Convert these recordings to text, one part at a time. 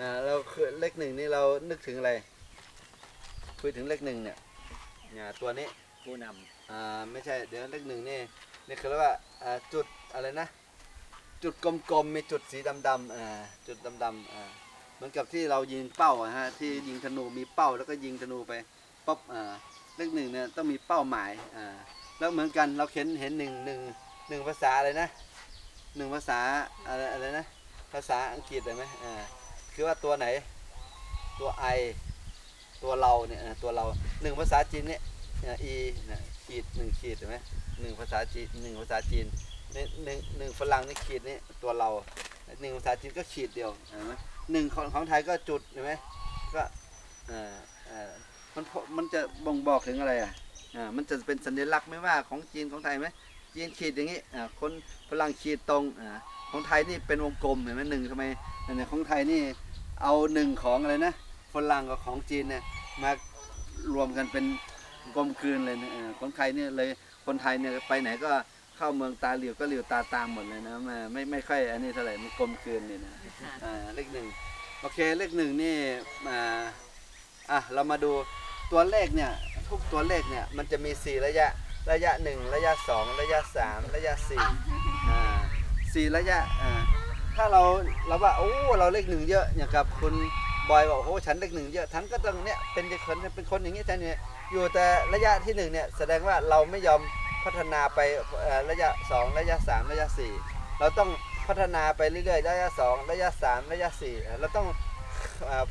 อ่าเราคือเลขหนึ่งนี่เรานึกถึงอะไร คุยถึงเลขหนึ่งเนี่ยเนี่ยตัวนี้ผู้นอ่าไม่ใช่เดี๋ยวเลขหนึ่งนี่นี่คือเรียกว่าอ่าจุดอะไรนะ จุดกลมๆมีจุดสีดำๆอ่าจุดดำๆอ่าเหมือนกับที่เรายิงเป้าอะฮะที่ยิงธนูมีเป้าแล้วก็ยิงธนูไปป๊อบอ่าเลขหนึ่งเนี่ยต้องมีเป้าหมายอ่าแล้วเหมือนกันเราเห็นเห็นหนึ่งหนึ่งหนึ่งภาษาอะไรนะหนึ่งภาษาอะไรอะไรนะภาษาอังกฤษได้ไหมอ่า คือว่าตัวไหน ตัวไอตัวเราเนี่ยตัวเราหนึ่งภาษาจีนเนี่ยเนี่ย e เนี่ยขีดหนึ่งขีดเห็นไหมหนึ่งภาษาจีนหนึ่งภาษาจีนนี่หนึ่งหนึ่งฝรั่งนี่ขีดนี่ตัวเราหนึ่งภาษาจีนก็ขีดเดียวเห็นไหมหนึ่งของของไทยก็จุดเห็นไหมก็เอ่อเอ่อมันมันจะบ่งบอกถึงอะไรอะอ่ามันจะเป็นสัญลักษณ์ไม่ว่าของจีนของไทยไหมจีนขีดอย่างนี้อ่าคนฝรั่งขีดตรงอ่า ของไทยนี่เป็นวงกลมเห็นไหมหนึ่งทำไมเนี่ยของไทยนี่เอาหนึ่งของอะไรนะฝรั่งกับของจีนเนี่ยมารวมกันเป็นกลมกลืนเลยนะเออคนไทยเนี่ยเลยคนไทยเนี่ยไปไหนก็เข้าเมืองตาเหลียวก็เหลียวตาตามหมดเลยนะมาไม่ไม่ค่อยอันนี้เท่าไหร่มันกลมกลืนเนี่ยนะอ่าเลขหนึ่งโอเคเลขหนึ่งนี่อ่าอะเรามาดูตัวเลขเนี่ยทุกตัวเลขเนี่ยมันจะมี 4 ระยะระยะ 1 ระยะ 2 ระยะ 3 ระยะ4อ่า สี่ระยะอ่าถ้าเราเราว่าโอ้เราเลขหนึ่งเยอะอย่างกับคุณบอยบอกโอ้ฉันเลขหนึ่งเยอะฉันก็ต้องเนี่ยเป็นคนเป็นคนอย่างนี้ฉันเนี่ยอยู่แต่ระยะที่หนึ่งเนี่ยแสดงว่าเราไม่ยอมพัฒนาไประยะ 2 ระยะ 3 ระยะ 4 เราต้องพัฒนาไปเรื่อยๆระยะ 2 ระยะ 3 ระยะ 4เอ่เราต้อง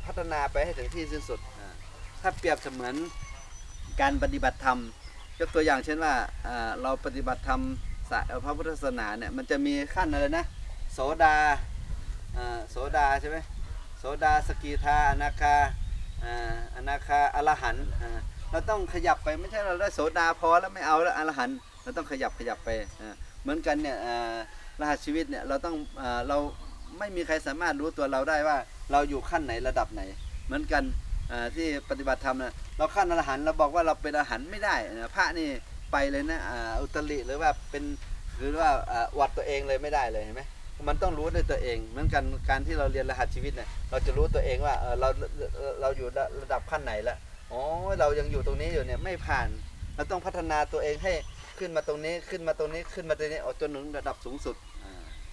พัฒนาไปให้ถึงที่สิ้นสุดอ่าถ้าเปรียบเสมือนการปฏิบัติธรรม ยกตัวอย่างเช่นว่าอ่าเราปฏิบัติธรรม พระพุทธศาสนาเนี่ยมันจะมีขั้นอะไรนะโสดาโสดาใช่ไหมโสดาสกีทาอนาคาอานาคาอรหันเราต้องขยับไปไม่ใช่เราได้โสดาพอแล้วไม่เอาแล้วอรหันเราต้องขยับขยับไปเหมือนกันเนี่ยรหัสชีวิตเนี่ยเราต้องเราไม่มีใครสามารถรู้ตัวเราได้ว่าเราอยู่ขั้นไหนระดับไหน เหมือนกันที่ปฏิบัติธรรมนะเราขั้นอรหันเราบอกว่าเราเป็นอรหันไม่ได้นะพระนี่ ไปเลยนะอ่าอุตริหรือว่าเป็นหรือว่าอ่าวัดตัวเองเลยไม่ได้เลยเห็นไหมมันต้องรู้ด้วยตัวเอง เหมือนกันการที่เราเรียนรหัสชีวิตเนี่ยเราจะรู้ตัวเองว่าเออเราเราอยู่ระดับขั้นไหนละอ๋อเรายังอยู่ตรงนี้อยู่เนี่ยไม่ผ่านเราต้องพัฒนาตัวเองให้ขึ้นมาตรงนี้ขึ้นมาตรงนี้ขึ้นมาตรงนี้อจนถึงระดับสูงสุดอ่า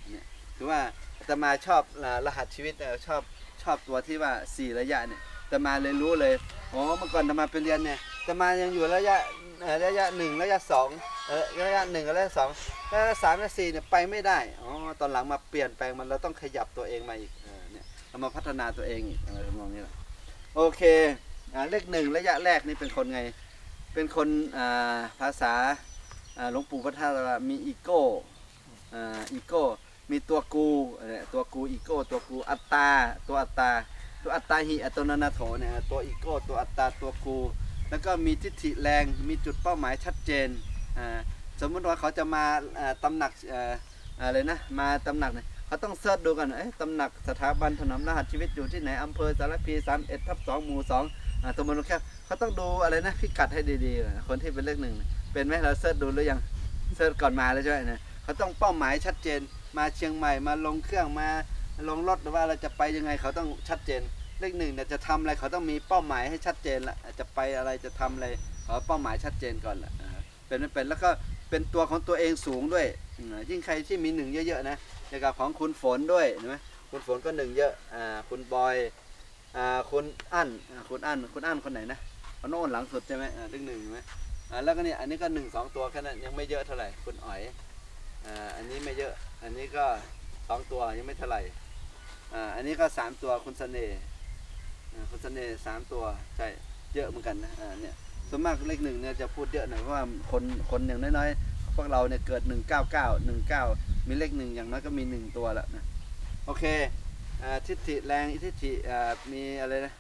เนี่ยคือว่าอาตมาชอบรหัสชีวิตชอบชอบตัวที่ว่าสี่ระยะเนี่ยอาตมาเลยรู้เลยอ๋อเมื่อก่อนอาตมาไปเรียนเนี่ยอาตมายังอยู่ระยะ เอ่อระยะหนึ่งระยะสองเออระยะหนึ่งกับระยะสองระยะสามระยะสี่เนี่ยไปไม่ได้อ๋อตอนหลังมาเปลี่ยนแปลงมันเราต้องขยับตัวเองมาอีกเออเนี่ยเรามาพัฒนาตัวเองอีกอะไรทำนองนี้แหละโอเคอ่าเลขหนึ่งระยะแรกนี่เป็นคนไง เป็นคนอ่าภาษาอ่าหลวงปู่พระธาตุว่ามีอีโก้อ่าอีโก้มีตัวกูเนี่ยตัวกูอีโก้ตัวกูอัตตาตัวอัตตาตัวอัตตาหิอัตโนนาโถเนี่ยตัวอีโก้ตัวอัตตาตัวกู แล้วก็มีทิฏฐิแรง มีจุดเป้าหมายชัดเจน สมมติว่าเขาจะมาตำหนักอะไรนะ มาตำหนักเนี่ยเขาต้องเสิร์ชดูกันเอ๊ะตำหนักสถาบันถนอมรหัสชีวิตอยู่ที่ไหน อำเภอสารพีสามเอ็ดทับสองหมู่สองตำบลแคบเขาต้องดูอะไรนะพิกัดให้ดีๆ คนที่เป็นเลขหนึ่ง เป็นไหมเราเสิร์ชดูหรือยัง เสิร์ชก่อนมาแล้วใช่ไหมนี่ยเขาต้องเป้าหมายชัดเจน มาเชียงใหม่ มาลงเครื่อง มาลงรถหรือว่าเราจะไปยังไง เขาต้องชัดเจน เลขหนึ่งเนี่ยจะทำอะไรเขาต้องมีเป้าหมายให้ชัดเจนละจะไปอะไรจะทำอะไรเขาเป้าหมายชัดเจนก่อนละอ่าเป็นเป็นแล้วก็เป็นตัวของตัวเองสูงด้วย ยิ่งใครที่มีหนึ่งเยอะๆนะอย่างกับของคุณฝนด้วยเห็นไหมคุณฝนก็หนึ่งเยอะอ่าคุณบอยอ่าคุณอั้นคุณอั้นคุณอั้นคนไหนนะเอาโน่นหลังสุดใช่ไหมอ่าเลขหนึ่งใช่ไหมอ่าแล้วก็เนี่ยอันนี้ก็หนึ่งสองตัวแค่นั้นยังไม่เยอะเท่าไหร่คุณอ๋อยอ่าอันนี้ไม่เยอะอันนี้ก็สองตัวยังไม่เท่าไหร่อ่าอันนี้ก็สามตัวคุณเสน่ห์ อ่าคุณเสน่ห์สามตัวใช่เยอะเหมือนกันนะอ่าเนี่ยส่วนมากเลขหนึ่งเนี่ยจะพูดเยอะหน่อยเพราะว่าคนคนอย่างน้อยๆพวกเราเนี่ยเกิดหนึ่งเก้าเก้าหนึ่งเก้ามีเลขหนึ่งอย่างน้อยก็มีหนึ่งตัวแล้วนะโอเคอทิฏฐิแรงทิฏฐิมีอะไรนะ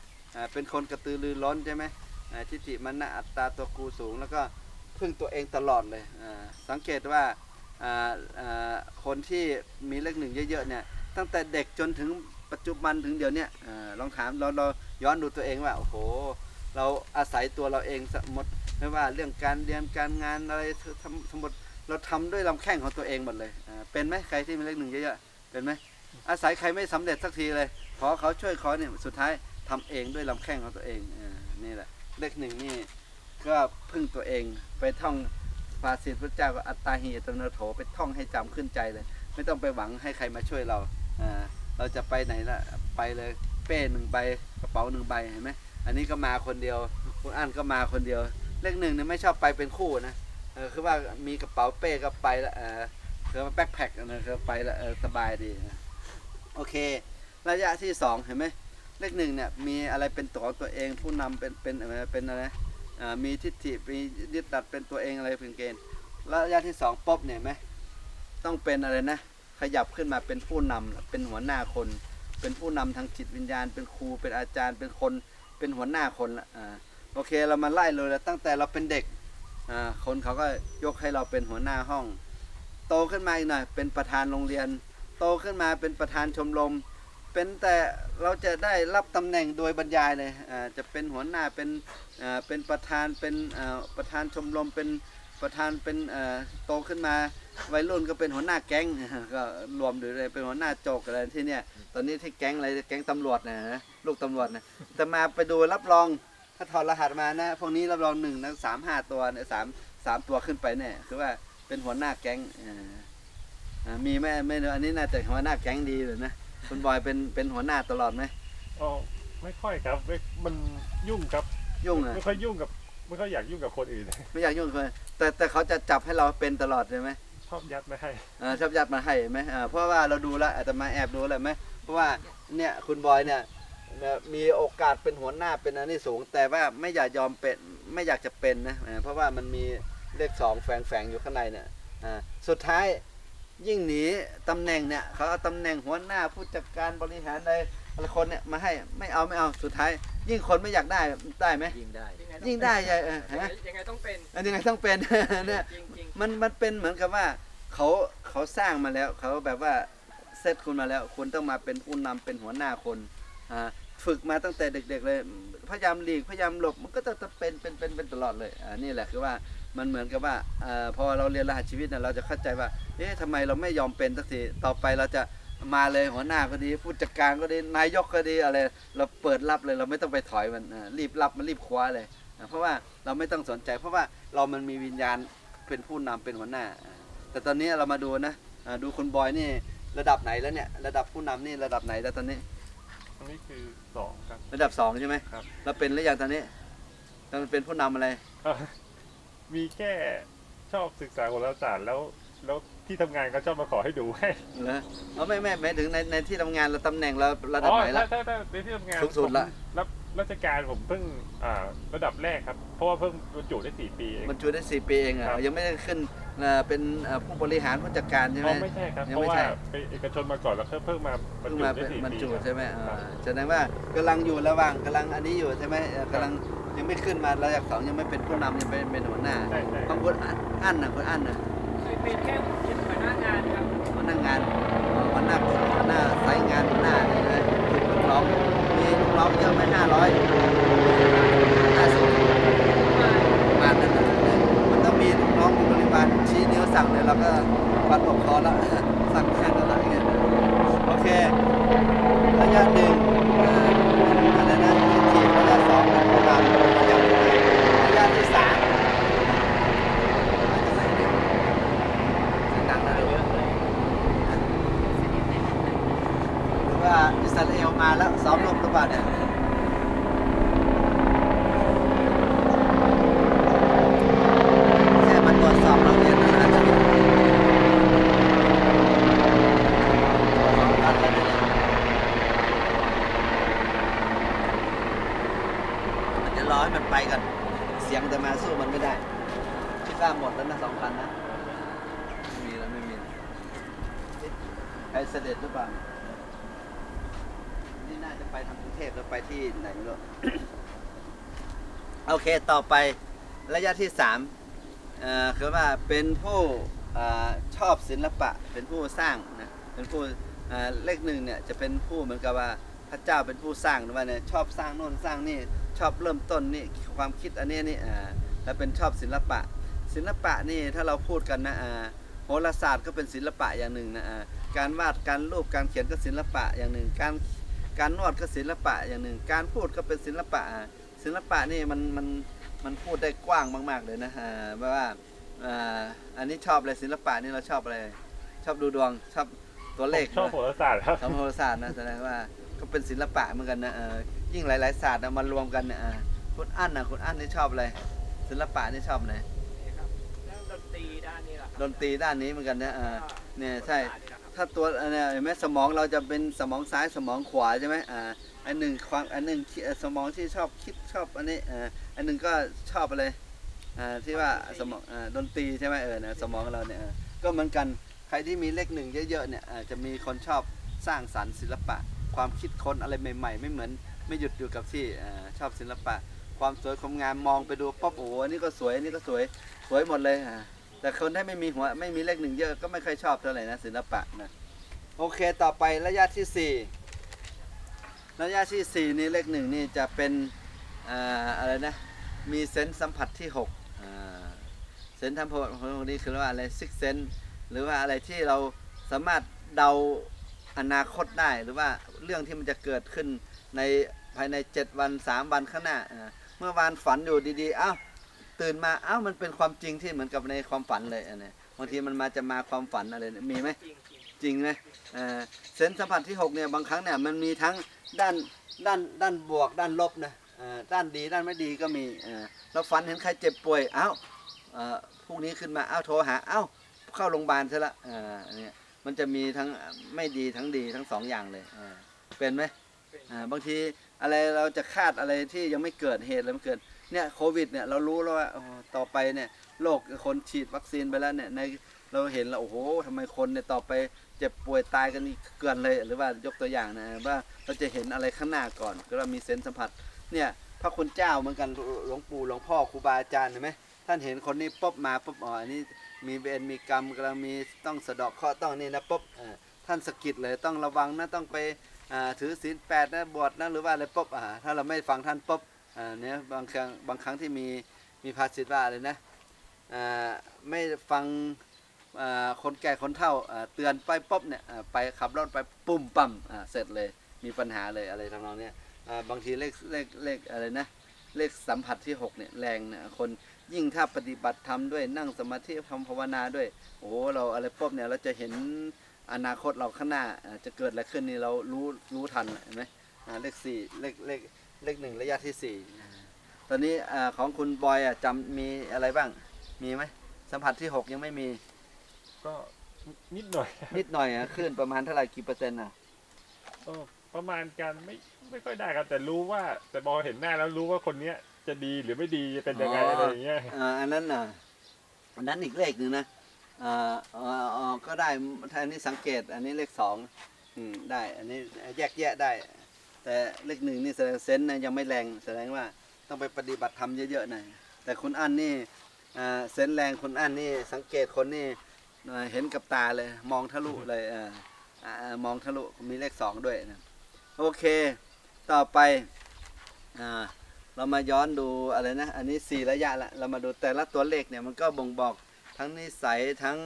เป็นคนกระตือรือร้นใช่ไหมทิฏฐิมันนะอัตตาตัวกูสูง แล้วก็พึ่งตัวเองตลอดเลยสังเกตว่าคนที่มีเลขหนึ่งเยอะๆเนี่ยตั้งแต่เด็กจนถึง ปัจจุบันถึงเดี๋ยวนี้ลองถามเราเราย้อนดูตัวเองว่าโอ้โหเราอาศัยตัวเราเองสมมติไม่ว่าเรื่องการเรียนการงานอะไรทำสมมติเราทำด้วยลำแข้งของตัวเองหมดเลยเป็นไหมใครที่มีเลขหนึ่งเยอะๆเป็นไหมอาศัยใครไม่สำเร็จสักทีเลยขอเขาช่วยขอเนี่ยสุดท้ายทำเองด้วยลำแข้งของตัวเองอนี่แหละเลขหนึ่งนี่ก็พึ่งตัวเองไปท่องภาษิตพระเจ้าก็อัตตาหิอัตโนโถไปท่องให้จำขึ้นใจเลย ไม่ต้องไปหวังให้ใครมาช่วยเรา เราจะไปไหนละไปเลยเป้หนึ่งใบกระเป๋าหนึ่งใบเห็นไหมอันนี้ก็มาคนเดียวคุณอั้นก็มาคนเดียว เลขหนึ่งเนี่ยไม่ชอบไปเป็นคู่นะเออคือว่ามีกระเป๋าเป้ก็ไปละเออคือว่าแบ็คแพ็คนะคือไปละเออสบายดีนะโอเค ระยะที่สองเห็นไหมเลขหนึ่งเนี่ยมีอะไรเป็นตัวขอตัวเองผู้นำเป็นเป็นอะไรเป็นอะไรมีทิฏฐิมียึดตัดเป็นตัวเองอะไรเป็นเกณฑ์ระยะที่สองป๊บเนี่ยเห็นไหมต้องเป็นอะไรนะ ขยับขึ้นมาเป็นผู้นำเป็นหัวหน้าคน เป็นผู้นำทางจิตวิญญาณ เป็นครูเป็นอาจารย์เป็นคนเป็นหัวหน้าคนละอ่าโอเคเรามาไล่เลยแล้วตั้งแต่เราเป็นเด็กอ่าคนเขาก็ยกให้เราเป็นหัวหน้าห้อง โตขึ้นมาอีกหน่อยเป็นประธานโรงเรียน โตขึ้นมาเป็นประธานชมรมเป็นแต่เราจะได้รับตำแหน่งโดยบรรยายเลยอ่าจะเป็นหัวหน้าเป็นอ่าเป็นประธานเป็นอ่าประธานชมรมเป็น ประธานเป็นอ่าโตขึ้นมาวัยรุ่นก็เป็นหัวหน้าแก๊งก็รวมอยู่เลยเป็นหัวหน้าโจกอะไรที่เนี่ยตอนนี้ที่แก๊งอะไรแก๊งตำรวจนะนะลูกตำรวจนะแต่มาไปดูรับรองถ้าถอดรหัสมานะพวกนี้รับรองหนึ่งนะสามห้าตัวเนี่ยสามสามตัวขึ้นไปเนี่ยคือว่าเป็นหัวหน้าแก๊งอ่าอ่ามีไหมไม่รู้อันนี้น่าจะหัวหน้าแก๊งดีเลยนะคุณบอยเป็นเป็นหัวหน้าตลอดไหมอ๋อไม่ค่อยครับไม่มันยุ่งครับยุ่งอะไม่ค่อยยุ่งกับไม่ค่อยอยากยุ่งกับคนอื่นไม่อยากยุ่งกับคน แต่แต่เขาจะจับให้เราเป็นตลอดใช่ไหมชอบยัดไม่ให้เออชอบยัดมาให้เห็นไหมอ่าเพราะว่าเราดูแล้วอาจจะมาแอบดูแล้วไหมเพราะว่าเนี่ยคุณบอยเนี่ยเนี่ยมีโอกาสเป็นหัวหน้าเป็นอันนี้สูง แต่ว่าไม่อยากยอมเป็นไม่อยากจะเป็นนะอ่าเพราะว่ามันมีเลขสองแฝงแฝงอยู่ข้างในเนี่ยอ่าสุดท้ายยิ่งหนีตำแหน่งเนี่ยเขาเอาตำแหน่งหัวหน้าผู้จัดการบริหารอะ ไรอะไรคนเนี่ยมาให้ไม่เอาไม่เอาสุดท้าย ยิ่งคนไม่อยากได้ได้ไหม ยิงได้ ยิ่งได้ใหญ่เออยังไงฮะยังไงต้องเป็นอันยังไงต้องเป็น เนี่ยจริงจริงมันมันเป็นเหมือนกับว่าเขาเขาสร้างมาแล้วเขาแบบว่าเซตคุณมาแล้วคุณต้องมาเป็นผู้นำเป็นหัวหน้าคนอ่าฝึกมาตั้งแต่เด็ก ๆ เลย พยายามหลีกพยายามหลบมันก็จะจะเป็นเป็นเป็นเป็นตลอดเลยอ่านี่แหละคือว่ามันเหมือนกับว่าเอ่อพอเราเรียนรหัสชีวิตเนี่ยเราจะเข้าใจว่าเอ๊ะทำไมเราไม่ยอมเป็นสักทีต่อไปเราจะ มาเลยหัวหน้าก็ดีผู้จัดการก็ดีนายกก็ดีอะไร เราเปิดรับเลยเราไม่ต้องไปถอยมันอ่ารีบรับมันรีบคว้าเลยอ่าเพราะว่าเราไม่ต้องสนใจ เพราะว่าเรามันมีวิญญาณเป็นผู้นำเป็นหัวหน้าอ่าแต่ตอนนี้เรามาดูนะอ่าดูคุณบอยนี่ระดับไหนแล้วเนี่ยระดับผู้นำนี่ระดับไหนแล้วตอนนี้อันนี้คือสองครับระดับสองใช่ไหมครับเราเป็นหรือยังตอนนี้เราเป็นผู้นำอะไรเอ่อมีแค่ชอบศึกษาโหราศาสตร์แล้วแล้ว ที่ทำงานก็ชอบมาขอให้ดูให้เหรอเอาไม่ไม่หมายถึงในในที่ทำงานเราตำแหน่งเราระดับอ๋อไหนถ้าละ ถ้าถ้าในที่ทำงานสูงสุดละ ผมรับราชการผมเพิ่งอ่าระดับแรกครับ เพราะว่าเพิ่งบรรจุได้สี่ปีเอง มันจูได้สี่ปีเองอะครับยังไม่ได้ขึ้นเอ่อเป็นเอ่อผู้บริหารผู้จัดการใช่ไหอ๋มอไม่ใช่ครับ ยังเพไม่ราะว่าใช่เป็นเอกชนมาก่อนแล้วก็เพิ่งมาบรรเพิ่งจุมาได้เป็นสี่บรรปีจุครับ ใช่ไหมคอ่ารับ แสดงว่ากำลังอยู่ระหว่างกำลังอันนี้อยู่ใช่ไหมเอ่อกำลังยังไม่ขึ้นมาระดับสองยังไม่เป็นผู้นำยังเป็นเป็นหัวหน้าใช่ใช่บางคนอันอันนะคนอันนะ เป็นแค่หัวหน้างานครับหัวหน้างานหัวหน้าหัวหน้าสายงานหัวหน้าเลยนะลูกน้องมีลูกน้องเยอะไหมห้าร้อยห้าสิบประมาณนั้นนะมันต้องมีลูกน้องมีบริบาลชี้นิ้วสั่งเลยเราก็ปัดอกคอแล้วสั่งแค่นั้นแหละอย่างเงี้ยโอเคระยะหนึ่งเอ่ออะไรนะทิฏฐิระยะสองเป็นผู้นำระยะที่ระยะที่สามมาจากไหนเนี่ยเสียงดังนะ หรือว่าอิสราเอลมาแล้วซ้อมรบหรือเปล่าเนี่ยแค่มาตรวจสอบเราเรียนนะจะสองพันแล้วเนี่ยมันจะรอให้มันไปกันเสียงจะมาสู้มันไม่ได้คิดว่าหมดแล้วนะสองพันนะไม่มีแล้วไม่มีแล้วใครเสด็จหรือเปล่า นี่น่าจะไปทางกรุงเทพแล้วไปที่ไหนไม่รู้ โอเค ต่อไประยะที่สามเอ่อคือว่าเป็นผู้เอ่อชอบศิลปะ เป็นผู้สร้างนะเป็นผู้เอ่อเลขหนึ่งเนี่ยจะเป็นผู้เหมือนกับว่าพระเจ้าเป็นผู้สร้างนะว่าเนี่ยชอบสร้างโน่นสร้างนี่ชอบเริ่มต้นนี่ความคิดอันนี้นี่อ่าแล้วเป็นชอบศิลปะ ศิลปะนี่ถ้าเราพูดกันนะอ่าโหราศาสตร์ก็เป็นศิลปะอย่างหนึ่งนะอ่าการวาดการรูปการเขียนก็ศิลปะอย่างหนึ่งการการนวดก็ศิลปะอย่างหนึ่ง การพูดก็เป็นศิลปะ ศิลปะนี่มันมันมันพูดได้กว้างมาก ๆ เลยนะอ่าแปลว่าอ่าอันนี้ชอบอะไรศิลปะนี่เราชอบอะไร ชอบดูดวงชอบตัวเลขชอบนะโหราศาสตร์ครับทำโหราศาสตร์นะแสดงว่าก็เป็นศิลปะเหมือนกันนะเออยิ่งหลาย ๆ ศาสตร์เอามารวมกันเนี่ยอ่าคุณอั้นนะคุณอั้นนี่ชอบอะไรศิลปะนี่ชอบไหนนี่ครับเรื่องดนตรีด้านนี้แหละครับดนตรีด้านนี้เหมือนกันนะอ่าก็เนี่ยใช่ ถ้าตัวเนี่ยเห็นไหมสมองเราจะเป็นสมองซ้ายสมองขวาใช่ไหมอ่าอันหนึ่งความอันหนึ่งสมองที่ชอบคิดชอบอันนี้อ่าอันหนึ่งก็ชอบอะไรอ่าที่ว่าสมองอ่าดนตรีใช่ไหมเออนะสมองเราเนี่ยก็เหมือนกันใครที่มีเลขหนึ่งเยอะๆเนี่ยอ่จะมีคนชอบสร้างสรรค์ศิลปะ ความคิดค้นอะไรใหม่ ๆ ไม่เหมือนไม่หยุดอยู่กับที่อ่ชอบศิลปะ ความสวยความงามมองไปดูป๊บโอ้โหนนี้ก็สวยนนี้ก็สวยสวยหมดเลยอ่า แต่คนที่ไม่มีหัวไม่มีเลขหนึ่งเยอะก็ไม่ค่อยชอบเท่าไหร่นะศิลปะนะโอเคต่อไประยะที่สี่ระยะที่สี่นี่เลขหนึ่งนี่จะเป็นออะไรนะมีเซนส์สัมผัสที่หกเซนส์สัมผัสของนี้คือว่าอะไรซิกเซนหรือว่าอะไรที่เราสามารถเดาอนาคตได้หรือว่าเรื่องที่มันจะเกิดขึ้นในภายใน 7 วัน 3 วันข้างหน้าอ่าเมื่อวานฝันอยู่ดีๆเอ้า ตื่นมาเอ้ามันเป็นความจริงที่เหมือนกับในความฝันเลยอันนี้บางทีมันมาจะมาความฝันอะไรเนี่ยมีไหมจริงไหมเออเซนส์สัมผัสที่6เนี่ยบางครั้งเนี่ยมันมีทั้งด้านด้านด้านบวกด้านลบนะเออด้านดีด้านไม่ดีก็มีเอ่อเราฝันเห็นใครเจ็บป่วยเอ้าเออพรุ่งนี้ขึ้นมาเอ้าโทรหาเอ้าเข้าโรงพยาบาลซะละเอ่ออันเนี้ยมันจะมีทั้งไม่ดีทั้งดีทั้งสองอย่างเลยเออเป็นไหมเป็นอ่าบางทีอะไรเราจะคาดอะไรที่ยังไม่เกิดเหตุอะไรมันเกิด เนี่ยโควิดเนี่ยเรารู้แล้วว่าต่อไปเนี่ยโลกคนฉีดวัคซีนไปแล้วเนี่ยในเราเห็นแล้วโอ้โหทำไมคนเนี่ยต่อไปเจ็บป่วยตายกันอีกเกินเลย หรือว่ายกตัวอย่างนะว่าเราจะเห็นอะไรข้างหน้าก่อน ก็เรามีเซนส์สัมผัสเนี่ยพระคุณเจ้าเหมือนกันหลวงปู่หลวงพ่อครูบาอาจารย์เห็นไหมท่านเห็นคนนี้ปุ๊บมาปุ๊บอ๋ออันนี้มีเวรมีกรรมกำลังมีต้องสะดอกเคราะห์ต้องนี่นะปุ๊บท่านสะกิดเลยต้องระวังนะต้องไปถือศีลแปดนะบวชนะหรือว่าอะไรปุ๊บถ้าเราไม่ฟังท่านปุ๊บ เนี่ยบางครั้งบางครั้งที่มีมีภาษิตว่าอะไรนะอ่าไม่ฟังอ่าคนแก่คนเฒ่าเตือนไปปุ๊บเนี่ยไปขับรถไปปุ่มปั๊มอ่าเสร็จเลยมีปัญหาเลยอะไรทำนองเนี้ยอ่าบางทีเลขเลขเลขอะไรนะเลขสัมผัสที่หกเนี่ยแรงนะคนยิ่งถ้าปฏิบัติธรรมด้วยนั่งสมาธิทำภาวนาด้วยโอ้โหเราอะไรปุ๊บเนี่ยเราจะเห็นอนาคตเราข้างหน้าจะเกิดอะไรขึ้นนี่เรารู้รู้ทันเห็นไหมเลขสี่เลขเลข เลขหนึ่งระยะที่สี่อ่าตอนนี้อ่าของคุณบอยอะจำมีอะไรบ้าง มีไหมสัมผัสที่หกยังไม่มี ก็นิดหน่อยนิดหน่อยอะขึ้นประมาณเท่าไหร่กี่เปอร์เซ็นต์อะก็ประมาณการไม่ไม่ค่อยได้ครับ แต่รู้ว่าแต่พอเห็นหน้าแล้วรู้ว่าคนเนี้ยจะดีหรือไม่ดีจะเป็นยังไงอะไรอย่างเงี้ยอ่าอันนั้นอะอันนั้นอีกเลขหนึ่งนะอ่าอ่าอ่าก็ได้ถ้าอันนี้สังเกต อันนี้เลขสองอืมได้ อันนี้แยกแยะได้ แต่เลขหนึ่งนี่แสดงเซนส์นะยังไม่แรงแสดงว่าต้องไปปฏิบัติธรรมเยอะๆหน่อยแต่คุณอันนี่เซนส์แรงคุณอันนี่สังเกตคนนี่เห็นกับตาเลยมองทะลุเลยอ่าอ่ามองทะลุมีเลขสองด้วยนะโอเค ต่อไปอเรามาย้อนดูอะไรนะ อันนี้สี่ระยะละเรามาดูแต่ละตัวเลขเนี่ยมันก็บ่งบอกทั้งนิสัยทั้ง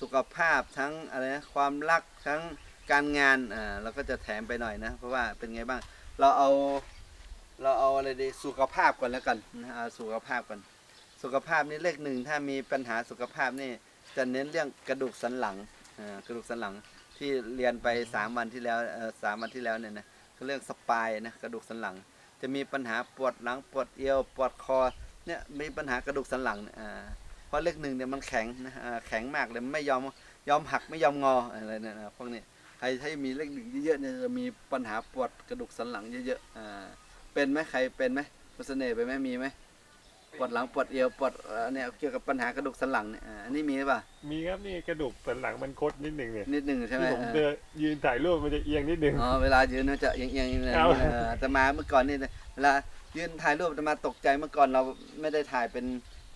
สุขภาพทั้งอะไรนะความรักทั้ง การงานอ่าเราก็จะแถมไปหน่อยนะ เพราะว่าเป็นไงบ้าง เราเอาเราเอาอะไรดีสุขภาพก่อนแล้วกันนะเอาสุขภาพก่อนสุขภาพนี่เลขหนึ่งถ้ามีปัญหาสุขภาพนี่จะเน้นเรื่องกระดูกสันหลังอ่ากระดูกสันหลังที่เรียนไปสามวันที่แล้วเอ่อสามวันที่แล้วเนี่ยนะก็เรื่องสปายนะกระดูกสันหลัง จะมีปัญหาปวดหลังปวดเอวปวดคอเนี่ยมีปัญหากระดูกสันหลังเนี่ยอ่าเพราะเลขหนึ่งเนี่ยมันแข็งนะอ่าแข็งมากเลยไม่ยอมยอมหักไม่ยอมงออะไรเนี่ยนะพวกนี้ ใครที่มีเลขหนึ่งเยอะๆเนี่ยจะมีปัญหาปวดกระดูกสันหลังเยอะๆอ่าเป็นไหมใครเป็นไหมคุณเสน่ห์เป็นไหมมีไหมปวดหลังปวดเอวปวดเอ่อเนี่ยเกี่ยวกับปัญหากระดูกสันหลังเนี่ยอ่าอันนี้มีหรือเปล่ะมีครับนี่กระดูกสันหลังมันคดนิดหนึ่งเนี่ยนิดหนึ่งใช่ไหมที่ผมอ่าเดินยืนถ่ายรูปมันจะเอียงนิดหนึ่ง อ๋อเวลายืนมันจะเอียงๆอย่างนี้เอาเออแต่มาเมื่อก่อนนี่เวลายืนถ่ายรูปจะมาตกใจเมื่อก่อนเราไม่ได้ถ่ายเป็น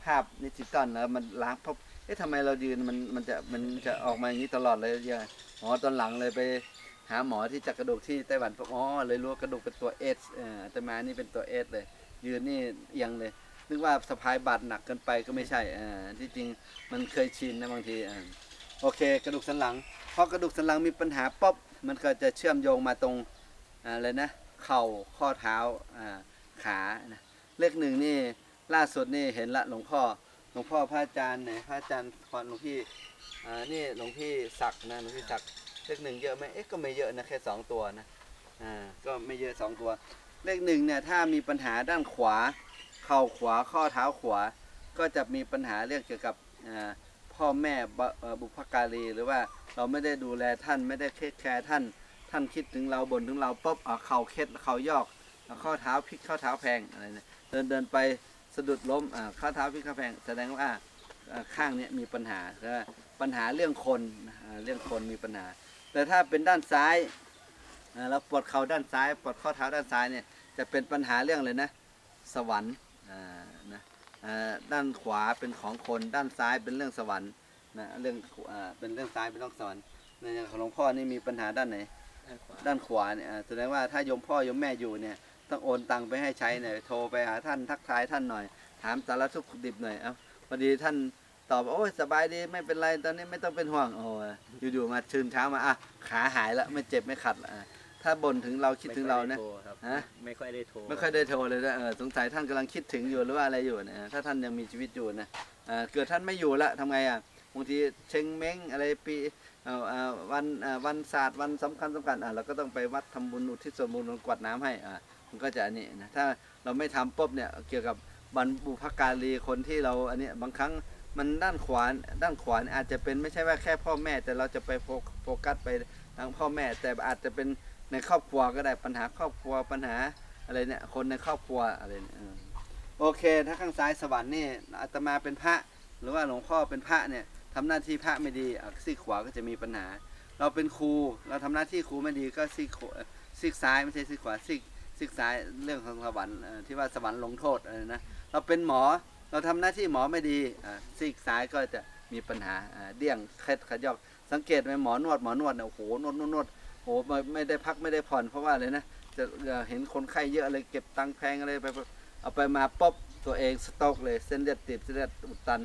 ภาพนิจิตอลแล้วมันล้างเพราะเอ๊ะทำไมเรายืนมันมันจะมันจะออกมาอย่างนี้ตลอดเลยเยอะ อ๋อตอนหลังเลยไปหาหมอที่จักกระดูกที่ไต้หวันบอกอ๋อเลยรู้ว่ากระดูกเป็นตัวเอสเออแต่มานี่เป็นตัวเอสเลย ยืนนี่เอียงเลย นึกว่าสะพายบาดหนักเกินไปก็ไม่ใช่อ่าที่จริงมันเคยชินนะบางทีอ่าโอเค กระดูกสันหลังพอกระดูกสันหลังมีปัญหาป๊อบมันก็จะเชื่อมโยงมาตรงอ่าอะไรนะเข่าข้อเท้าอ่าขานะเลขหนึ่งนี่ล่าสุดนี่เห็นละหลวงพ่อ หลวงพ่อพระอาจารย์ไหนพระอาจารย์พรหลวงพี่อ่านี่หลวงพี่ศักดิ์นะหลวงพี่ศักดิ์เลขหนึ่งเยอะไหมเอ๊ะก็ไม่เยอะนะแค่สองตัวนะอ่าก็ไม่เยอะสองตัว เลขหนึ่งเนี่ยถ้ามีปัญหาด้านขวา เข่าขวาข้อเท้าขวา ก็จะมีปัญหาเรื่องเกี่ยวกับอ่าพ่อแม่บุพการีหรือว่าเราไม่ได้ดูแลท่านไม่ได้เทคแคร์ท่านท่านคิดถึงเราบ่นถึงเราปุ๊บอะเข่าเคล็ดเข่ายอกอะข้อเท้าพลิกข้อเท้าแพงอะไรเนี่ยเดินเดินไป สะดุดล้มข้อเท้าพลิกข้อแพงแสดงว่าข้างนี้มีปัญหาก็ปัญหาเรื่องคนเรื่องคนมีปัญหา แต่ถ้าเป็นด้านซ้ายเราปวดเข่าด้านซ้ายปวดข้อเท้าด้านซ้ายเนี่ยจะเป็นปัญหาเรื่องเลยนะสวรรค์นะด้านขวาเป็นของคนด้านซ้ายเป็นเรื่องสวรรค์นะเรื่องเป็นเรื่องซ้ายเป็นเรื่องสวรรค์ในอย่างของหลวงพ่อนี่มีปัญหาด้านไหนด้านขวาเนี่ยแสดงว่าถ้าโยมพ่อโยมแม่อยู่เนี่ย ต้องโอนตังไปให้ใช้หน่อยโทรไปหาท่านทักทายท่านหน่อย ถามสารทุกข์ดิบหน่อยเอ้าพอดีท่านตอบว่าโอ้ยสบายดีไม่เป็นไรตอนนี้ไม่ต้องเป็นห่วงโอ้ยอยู่ๆมาชื่นเช้ามาอะขาหายแล้วไม่เจ็บไม่ขัดละอะถ้าบ่นถึงเราคิดถึงเรานะฮะไม่ค่อยได้โทรไม่ค่อยได้โทรเลยนะเออสงสัยท่านกำลังคิดถึงอยู่หรือว่าอะไรอยู่นะถ้าท่านยังมีชีวิตอยู่นะเอ่อเกิดท่านไม่อยู่ละทำไงอะบางทีเชงเม้งอะไรปีเอ่อเอ่อวันเอ่อวันศาสตร์วันสำคัญสำคัญอะเราก็ต้องไปวัดทำบุญอุทิศส่วนบุญกวาดน้ำให้อะ มันก็จะอันนี้นะถ้าเราไม่ทำปุ๊บเนี่ยเกี่ยวกับบรรบุพการีคนที่เราอันนี้บางครั้งมันด้านขวานด้านขวานอาจจะเป็นไม่ใช่ว่าแค่พ่อแม่ แต่เราจะไปโฟกัสไปทางพ่อแม่ แต่อาจจะเป็นในครอบครัวก็ได้ปัญหาครอบครัวปัญหาอะไรเนี่ยคนในครอบครัวอะไรเนี่ยโอเค ถ้าข้างซ้ายสวรรค์นี่อาตมาเป็นพระ หรือว่าหลวงพ่อเป็นพระเนี่ยทำหน้าที่พระไม่ดีซีกขวาก็จะมีปัญหา เราเป็นครูเราทำหน้าที่ครูไม่ดีก็ซีกขวาซีกซ้ายไม่ใช่ซีกขวาซีก ซีกซ้ายเรื่องของสวรรค์ที่ว่าสวรรค์ลงโทษอะไรนะเราเป็นหมอเราทำหน้าที่หมอไม่ดีซีกซ้ายก็จะมีปัญหาเดี่ยงเคล็ดขยอกสังเกตไหมหมอนวดหมอนวดเนี่ยโอ้โหนวดนวดนวดโอ้โหไม่ไม่ได้พักไม่ได้ผ่อนเพราะว่าอะไรนะจะเห็นคนไข้เยอะเลยเก็บตังค์แพงอะไรไปเอาไปมาป๊อบตัวเองสต็อกเลยเส้นเลือดตีบเส้นเลือดอุดตัน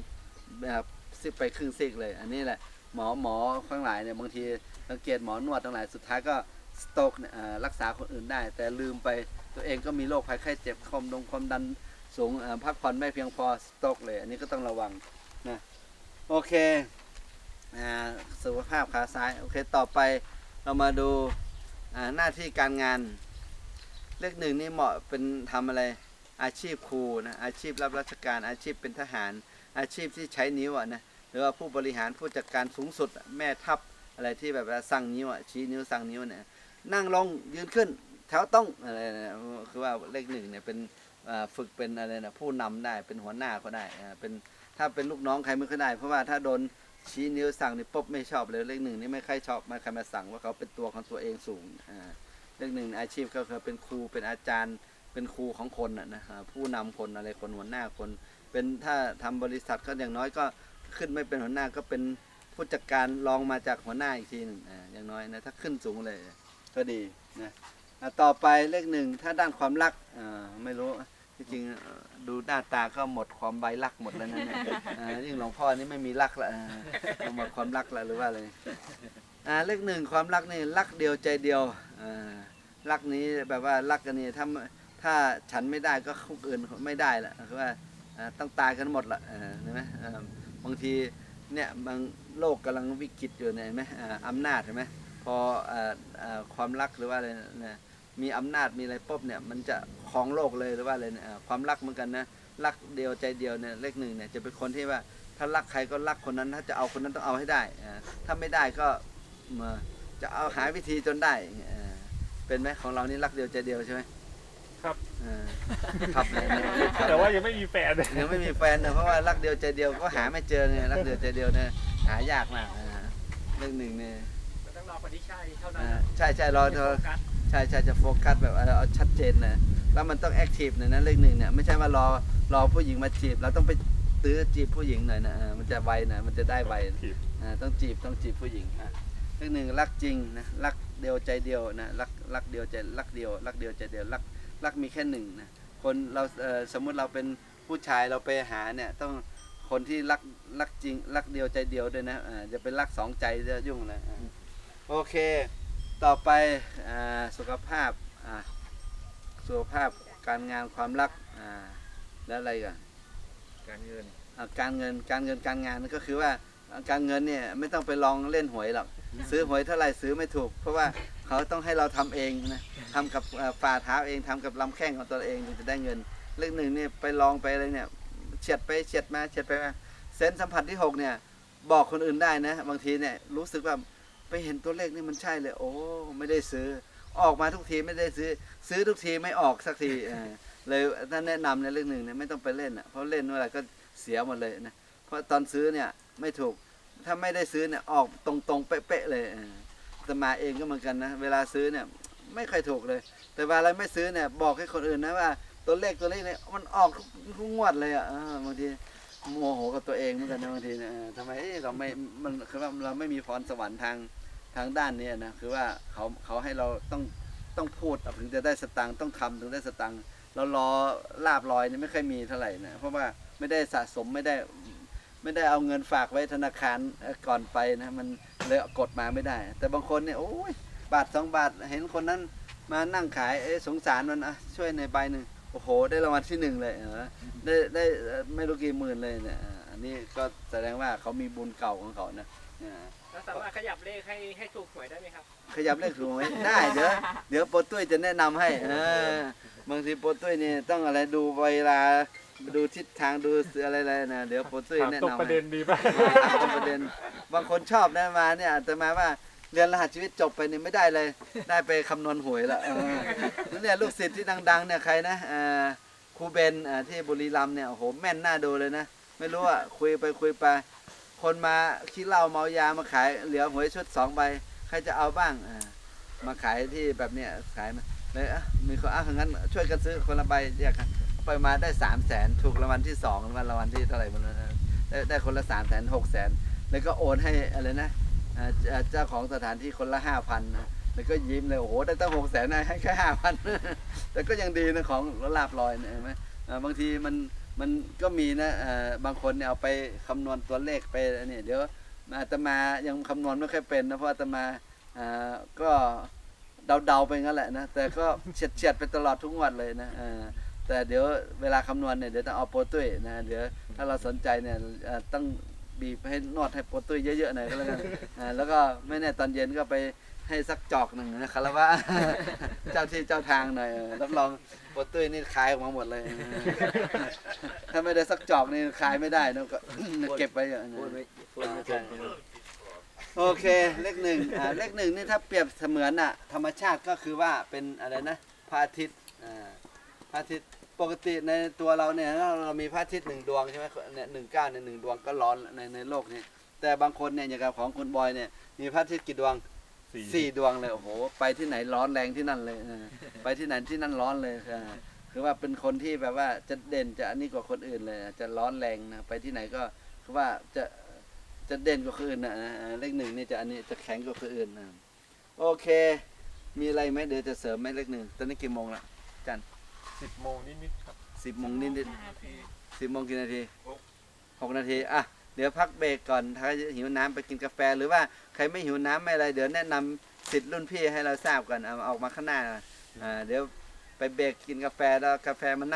แบบซิไปครึ่งซิกเลย อันนี้แหละหมอหมอข้างหลายเนี่ยบางทีสังเกตหมอนวดทั้งหลายสุดท้ายก็ สต็อกเนี่ยรักษาคนอื่นได้ แต่ลืมไปตัวเองก็มีโรคภัยไข้เจ็บความดงความดันสูงพักผ่อนไม่เพียงพอสต็อกเลย อันนี้ก็ต้องระวังนะโอเคสุขภาพขาซ้าย โอเคต่อไปเรามาดูหน้าที่การงาน เลขหนึ่งนี่เหมาะเป็นทำอะไรอาชีพครูนะอาชีพรับราชการอาชีพเป็นทหาร อาชีพที่ใช้นิ้วอะนะหรือว่าผู้บริหารผู้จัดการสูงสุดแม่ทัพอะไรที่แบบสั่งนิ้วอะชี้นิ้วสั่งนิ้วเนี่ย นั่งลงยืนขึ้นแถวต้องอะไรนะคือว่าเลขหนึ่งเนี่ยเป็นฝึกเป็นอะไรนะผู้นำได้เป็นหัวหน้าก็ได้เป็นถ้าเป็นลูกน้องใครไม่ค่อยได้ เพราะว่าถ้าโดนชี้นิ้วสั่งนี่ปุ๊บไม่ชอบเลยเลขหนึ่งนี่ไม่ค่อยชอบไม่ใครมาสั่งว่าเขาเป็นตัวของตัวเองสูงอ่าเลขหนึ่งอาชีพก็คือเป็นครูเป็นอาจารย์เป็นครูของคนนะนะผู้นำคนอะไรคนหัวหน้าคน เป็นถ้าทำบริษัทก็อย่างน้อยก็ขึ้นไม่เป็นหัวหน้าก็เป็นผู้จัดการรองมาจากหัวหน้าอีกทีหนึ่งอ่าอย่างน้อยนะถ้าขึ้นสูงเลย ก็ดีนะต่อไปเลขหนึ่งถ้าด้านความรักไม่รู้ที่จริงดูหน้าตาก็หมดความใบรักหมดแล้วนะเนี่ยยิ่งหลวงพ่อนี่ไม่มีรักละหมดความรักละหรือว่าอะไรเลขหนึ่งความรักนี่รักเดียวใจเดียวรักนี้แบบว่ารักกันนี่ถ้าถ้าฉันไม่ได้ก็คนอื่นไม่ได้ละคือว่าอ่าต้องตายกันหมดละอ่าเห็นไหมบางทีเนี่ยบางโลกกำลังวิกฤตอยู่เนี่ยเห็นไหมอ่าอำนาจเห็นไหม พออ่าอ่าความรักหรือว่าอะไรเนี่ยมีอำนาจมีอะไรปุ๊บเนี่ยมันจะครองโลกเลยหรือว่าอะไรเนี่ยอ่าความรักเหมือนกันนะรักเดียวใจเดียวเนี่ยเลขหนึ่งเนี่ยจะเป็นคนที่ว่าถ้ารักใครก็รักคนนั้นถ้าจะเอาคนนั้นต้องเอาให้ได้อ่าถ้าไม่ได้ก็มาจะเอาหาวิธีจนได้อ่าเป็นไหมของเรานี่รักเดียวใจเดียวใช่ไหมครับอ่าครับเลยนะแต่ว่ายังไม่มีแฟนยังไม่มีแฟนนะเพราะว่ารักเดียวใจเดียวก็หาไม่เจอไงรักเดียวใจเดียวเนี่ยหายากมากอ่าเรื่องหนึ่งเนี่ยก็ ต้องรอคนที่ใช่เท่านั้นอ่านะใช่ใช่รอไม่เธโฟอกัสใช่ใช่จะโฟกัสแบบเอาเอาชัดเจนนะแล้วมันต้องแอคทีฟหน่อยนะเลขหนึ่งเนี่ยไม่ใช่ว่ารอรอผู้หญิงมาจีบ เราต้องไปตื้อจีบผู้หญิงหน่อยนะอ่ามันจะไวหนะมันจะได้ไวจีบ อ่าต้องจีบต้องจีบผู้หญิงอะเลขหนึ่งรักจริงนะรักเดียวใจเดียวนะรักรักเดียวใจรักเดียว รักเดียวใจเดียวรักรักมีแค่หนึ่งนะคนเราเอ่อสมมุติเราเป็นผู้ชายเราไปหาเนี่ยต้องคนที่รักรักจริงรักเดียวใจเดียวด้วยนะอ่าจะเป็นรักสองใจจะยุ่งนะอ่า โอเค ต่อไปอ่าสุขภาพอ่าสุขภาพการงานความรักอ่าแล้วอะไรกันการเงินอ่าการเงินการเงินการงานก็คือว่าอ่าการเงินเนี่ยไม่ต้องไปลองเล่นหวยหรอกซื้อหวยเท่าไหร่ซื้อไม่ถูก เพราะว่าเขาต้องให้เราทำเองนะทำกับเอ่อฝ่าเท้าเองทำกับลำแข้งของตัวเองถึงจะได้เงิน เลขหนึ่งเนี่ยไปลองไปอะไรเนี่ยเฉียดไปเฉียดมาเฉียดไปมาเซนส์สัมผัสที่หกเนี่ย บอกคนอื่นได้นะ บางทีเนี่ยรู้สึกว่า ไปเห็นตัวเลขนี่มันใช่เลย โอ้ไม่ได้ซื้อ ออกมาทุกทีไม่ได้ซื้อ ซื้อทุกทีไม่ออกสักทีเลยท่านแนะนำในเลขหนึ่งเนี่ยไม่ต้องไปเล่นอะเพราะเล่นเมื่อไหร่ก็เสียหมดเลยนะเพราะตอนซื้อเนี่ยไม่ถูกถ้าไม่ได้ซื้อเนี่ยออกตรงๆเป๊ะๆเลยแต่มาเองก็เหมือนกันนะเวลาซื้อเนี่ยไม่เคยถูกเลย แต่เวลาเราไม่ซื้อเนี่ยบอกให้คนอื่นนะว่าตัวเลขตัวเลขเนี่ยมันออกทุกทุกงวดเลยอะบางที โมโหกับตัวเองเหมือนกันนะบางทีนี่ยเออทำไมเอ๊ะเราไม่มันคือว่าเราไม่มีพรสวรรค์ทางทางด้านเนี้นะคือว่าเขาเขาให้เราต้องต้องพูดถึงจะได้สตังค์ต้องทำถึงได้สตังค์เรารอลาบลอยนี่ไม่ค่อยมีเท่าไหร่นะเพราะว่าไม่ได้สะสมไม่ได้ ไม่ได้เอาเงินฝากไว้ธนาคารเอ่อก่อนไปนะมันเลยกดมาไม่ได้ แต่บางคนเนี่ยโอ้ยบาทสองบาทเห็นคนนั้นมานั่งขายเอ๊ะสงสารมันอะช่วยในอยใบหนึ่ง โอ้โห ได้รางวัลที่หนึ่งเลยเหรอได้ได้เอ่อไม่รู้กี่หมื่นเลยเนี่ยอ่าอันนี้ก็แสดงว่าเขามีบุญเก่าของเขานะอ่าแล้วสามารถขยับเลขให้ให้ถูกหวยได้ไหมครับ ขยับเลขถูกไหมได้เดี๋ยวเดี๋ยวโปรตุ้ยจะแนะนำให้เออบางทีโปรตุ้ยนี่ต้องอะไรดูเวลาดูทิศทางดูอะไรอะไรนะเดี๋ยวโปรตุ้ยถามแนะตรงนำประเด็นดีป่ะให้ตรงประเด็นบางคนชอบนะมาเนี่ยแต่มาว่า เรียนรหัสชีวิตจบไปนี่ไม่ได้เลย ได้ไปคำนวณหวยละเออเนี่ยลูกศิษย์ที่ดังๆเนี่ยใครนะเอ่อครูเบนอ่าที่บุรีรัมย์เนี่ยโอ้โหแม่นหน้าดูเลยนะ ไม่รู้อะคุยไปคุยไป คนมาขี้เหล้าเมายามาขายเหลือหวยชุดสองใบใครจะเอาบ้างอ่ามาขายที่แบบเนี้ยขายมาเลยอะมีคนอะงั้นช่วยกันซื้อคนละใบแยกกันไปมาได้สามแสนถูกรางวัลที่สองรางวัลรางวัลที่เท่าไหร่มันนะได้ได้คนละสามแสนหกแสนแล้วก็โอนให้อะไรนะ อ่าเจ้าเจ้าของสถานที่คนละห้าพันนะแล้วก็ยิ้มเลยโอ้โหได้ตั้งหกแสนนะให้แค่ห้าพัน แต่ก็ยังดีนะของลาบลอยเนี่ยเห็นไหมอ่บางทีมันมันก็มีนะเอ่อบางคนเนี่ยเอาไปคำนวณตัวเลขไปนี่เดี๋ยวอาตมายังคำนวณไม่ค่อยเป็นนะเพราะอาตมาอ่าก็เดาๆไปงั้นแหละนะแต่ก็เฉียดเฉียดๆไปตลอดทุกงวันเลยนะเออแต่เดี๋ยวเวลาคำนวณเนี่ยเดี๋ยวต้องเอาโปรตุ้ยนะเดี๋ยวถ้าเราสนใจเนี่ยเอ่อต้อง บีบให้นวดให้โปรตุ้ยเยอะๆหน่อยก็แล้วกันอ่าแล้วก็ไม่แน่ตอนเย็นก็ไปให้สักจอกหนึ่งนะคารวะเจ้าที่เจ้าทางหน่อยเออรับรองโปรตุ้ยนี่คายออกมาหมดเลยถ้าไม่ได้สักจอกนี่คายไม่ได้นะก็ เก็บไว้อย่างนั้น พูดไม่พูดไม่เป็นโอเคเลขหนึ่งอ่าเลขหนึ่งนี่ถ้าเปรียบเสมือนอะธรรมชาติก็คือว่าเป็นอะไรนะพระอาทิตย์อ่าพระอาทิตย์ ปกติในตัวเราเนี่ยเราเรามีพระอาทิตย์หนึ่งดวงใช่ไหมเนี่ยหนึ่งเก้าในยหนึ่งดวงก็ร้อนในในโลกนี้ แต่บางคนเนี่ยอย่างกับของคุณบอยเนี่ยมีพระอาทิตย์กี่ดวงสี่สี่ดวงเลยโอ้โห ไปที่ไหนร้อนแรงที่นั่นเลยเออไปที่ไหนที่นั่นร้อนเลยเออคือว่าเป็นคนที่แบบว่าจะเด่นจะอันนี้กว่าคนอื่นเลย จะร้อนแรงนะไปที่ไหนก็คือว่าจะจะเด่นกว่าคนอื่นนะเออเลขหนึ่งนี่จะอันนี้จะแข็งกว่าคนอื่นนะโอเค มีอะไรไหมเดี๋ยวจะเสริมไหมเลขหนึ่งตอนนี้กี่โมงละจัน สิบโมงนิดๆครับสิบโมงนิดนิดสิบโมงกี่นาทีหกนาทีอะเดี๋ยวพักเบรกก่อนถ้าหิวน้ำไปกินกาแฟ หรือว่าใครไม่หิวน้ำไม่อะไรเดี๋ยวแนะนำสิทธิ์รุ่นพี่ให้เราทราบก่อนเอาออกมาข้างหน้าอ่าเดี๋ยวไปเบรกกินกาแฟแล้วกาแฟมัน